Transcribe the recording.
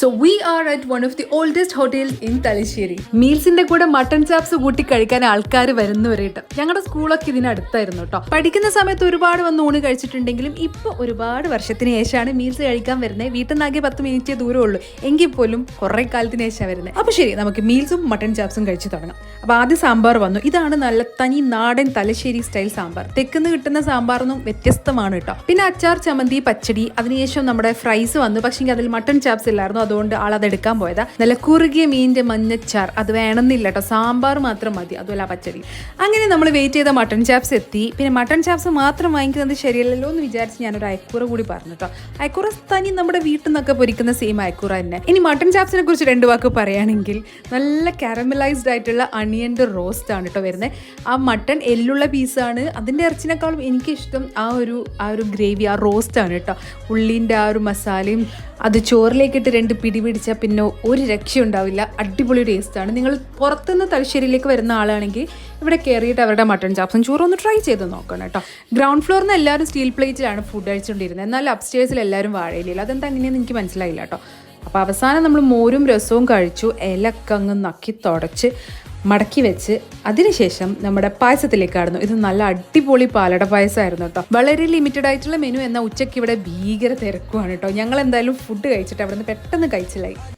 So we are at one of the oldest hotels in Thalassery മീൽസിന്റെ കൂടെ mutton chops കൂട്ടി കഴിക്കാൻ ആൾക്കാർ വരുന്നവരേട്ട് ഞങ്ങളുടെ സ്കൂളൊക്കെ ഇതിനടുത്തായിരുന്നു കേട്ടോ പഠിക്കുന്ന സമയത്ത് ഒരുപാട് വന്ന് ഊണ് കഴിച്ചിട്ടുണ്ടെങ്കിലും ഇപ്പൊ ഒരുപാട് വർഷത്തിന് ശേഷമാണ് മീൽസ് കഴിക്കാൻ വരുന്നത് വീട്ടിൽ നിന്നാകെ പത്ത് മിനിറ്റ് ദൂരം ഉള്ളൂ. എങ്കിൽ പോലും കുറെ കാലത്തിന് ശേഷം വരുന്നത് അപ്പൊ ശരി നമുക്ക് മീൽസും മട്ടൺ ചാപ്സും കഴിച്ചു തുടങ്ങാം. അപ്പൊ ആദ്യം സാമ്പാർ വന്നു. ഇതാണ് നല്ല തനി നാടൻ തലശ്ശേരി സ്റ്റൈൽ സാമ്പാർ. തെക്കുന്ന് കിട്ടുന്ന സാമ്പാറൊന്നും വ്യത്യസ്തമാണ് കേട്ടോ പിന്നെ അച്ചാർ ചമ്മന്തി പച്ചടി. അതിനുശേഷം നമ്മുടെ ഫ്രൈസ് വന്നു. പക്ഷേ അതിൽ മട്ടൺ ചാപ്സ് ഇല്ലായിരുന്നു. അതുകൊണ്ട് ആൾ അത് എടുക്കാൻ പോയതാ. നല്ല കുറുകിയ മീനിന്റെ മഞ്ഞച്ചാർ. അത് വേണമെന്നില്ല കേട്ടോ സാമ്പാർ മാത്രം മതി. അതുപോലെ ആ പച്ചടി. അങ്ങനെ നമ്മൾ വെയിറ്റ് ചെയ്ത മട്ടൺ ചാപ്സ് എത്തി. പിന്നെ മട്ടൺ ചാപ്സ് മാത്രം വാങ്ങിക്കുന്നത് ശരിയല്ലല്ലോ എന്ന് വിചാരിച്ച് ഞാനൊരു അയക്കൂറ കൂടി പറഞ്ഞു കേട്ടോ അയക്കൂറ തനി നമ്മുടെ വീട്ടിൽ നിന്നൊക്കെ പൊരിക്കുന്ന സെയിം അയക്കൂറ തന്നെ. ഇനി മട്ടൺ ചാപ്സിനെ കുറിച്ച് രണ്ട് വാക്ക് പറയുകയാണെങ്കിൽ നല്ല കാരമലൈസ്ഡ് ആയിട്ടുള്ള അണിയന്റെ റോസ്റ്റ് ആണ് കേട്ടോ വരുന്നത് ആ മട്ടൺ എല്ലുള്ള പീസാണ് അതിന്റെ ഇറച്ചിനേക്കാളും എനിക്കിഷ്ടം ആ ഒരു ആ ഒരു ഗ്രേവി ആ റോസ്റ്റ് ആണ് കേട്ടോ ഉള്ളിന്റെ ആ ഒരു മസാലയും അത് ചോറിലേക്കിട്ട് രണ്ട് പിടി പിടിച്ചാൽ പിന്നെ ഒരു രക്ഷയുണ്ടാവില്ല അടിപൊളി ടേസ്റ്റ് ആണ്. നിങ്ങൾ പുറത്തുനിന്ന് തലശ്ശേരിയിലേക്ക് വരുന്ന ആളാണെങ്കിൽ ഇവിടെ കയറിയിട്ട് അവരുടെ മട്ടൺ ചാപ്സും ചോറും ഒന്ന് ട്രൈ ചെയ്ത് നോക്കണം കേട്ടോ. ഗ്രൗണ്ട് ഫ്ലോറിൽ നിന്ന് എല്ലാവരും സ്റ്റീൽ പ്ലേറ്റിലാണ് ഫുഡ് കഴിച്ചുകൊണ്ടിരുന്നത് എന്നാൽ അപ്സ്റ്റേഴ്സിൽ എല്ലാവരും വാഴയിലില്ല അതെന്താ അങ്ങനെയെന്ന് എനിക്ക് മനസ്സിലായില്ല കേട്ടോ. അപ്പോൾ അവസാനം നമ്മൾ മോരും രസവും കഴിച്ചു. ഇലക്കങ്ങ് നക്കി തുടച്ച്. മടക്കി വെച്ച് അതിനുശേഷം നമ്മുടെ പായസത്തിലേക്ക് ആടുന്നു. ഇത് നല്ല അടിപൊളി പാലട പായസമായിരുന്നു കേട്ടോ. വളരെ ലിമിറ്റഡ് ആയിട്ടുള്ള മെനു എന്നാൽ ഉച്ചയ്ക്ക് ഇവിടെ ഭീകര തിരക്കുമാണ് കേട്ടോ. ഞങ്ങൾ എന്തായാലും ഫുഡ് കഴിച്ചിട്ട് അവിടെ നിന്ന് പെട്ടെന്ന് കഴിച്ചില്ലായി.